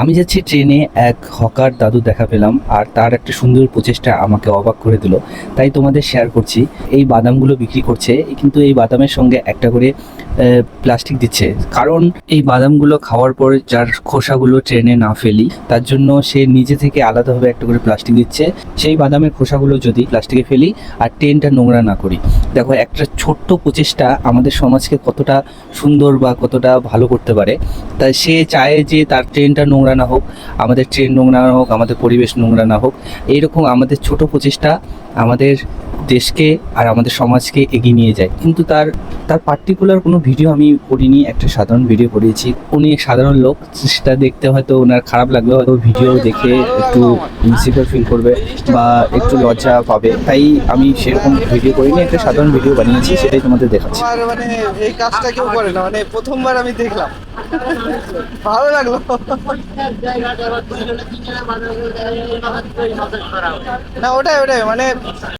আমি যাচ্ছি ট্রেনে, এক হকার দাদু দেখা পেলাম আর তার একটা সুন্দর প্রচেষ্টা আমাকে অবাক করে দিল। তাই তোমাদের শেয়ার করছি। এই বাদামগুলো বিক্রি করছে, কিন্তু এই বাদামের সঙ্গে একটা করে প্লাস্টিক দিচ্ছে। কারণ এই বাদামগুলো খাওয়ার পর যার খোসাগুলো ট্রেনে না ফেলি, তার জন্য সে নিজে থেকে আলাদাভাবে একটা করে প্লাস্টিক দিচ্ছে। সেই বাদামের খোসাগুলো যদি প্লাস্টিকে ফেলি আর ট্রেনটা নোংরা না করি। দেখো, একটা ছোট্ট প্রচেষ্টা আমাদের সমাজকে কতটা সুন্দর বা কতটা ভালো করতে পারে। তাই সে চায় যে তার ট্রেনটা নোংরা না হোক, আমাদের ট্রেন নোংরা না হোক, আমাদের পরিবেশ নোংরা না হোক। এইরকম আমাদের ছোট প্রচেষ্টা, আমাদের দেশকে আর আমাদের সমাজকে এগিয়ে নিয়ে যায়। কিন্তু তার তার পার্টিকুলার কোনো ভিডিও আমি করিনি, একটা সাধারণ ভিডিও করিয়েছি উনি সাধারণ লোক, সেটা দেখতে হয়তো ওনার খারাপ লাগবে, হয়তো ভিডিও দেখে একটু ইনসিকিউর ফিল করবে বা একটু লজ্জা পাবে। তাই আমি সেরকম ভিডিও করিনি, একটা সাধারণ ভিডিও বানিয়েছি, সেটাই তোমাদের দেখাচ্ছি। মানে এই কাজটা কেউ করে না মানে প্রথমবার আমি দেখলাম। ভালো লাগল। না, ওটাই ওটাই মানে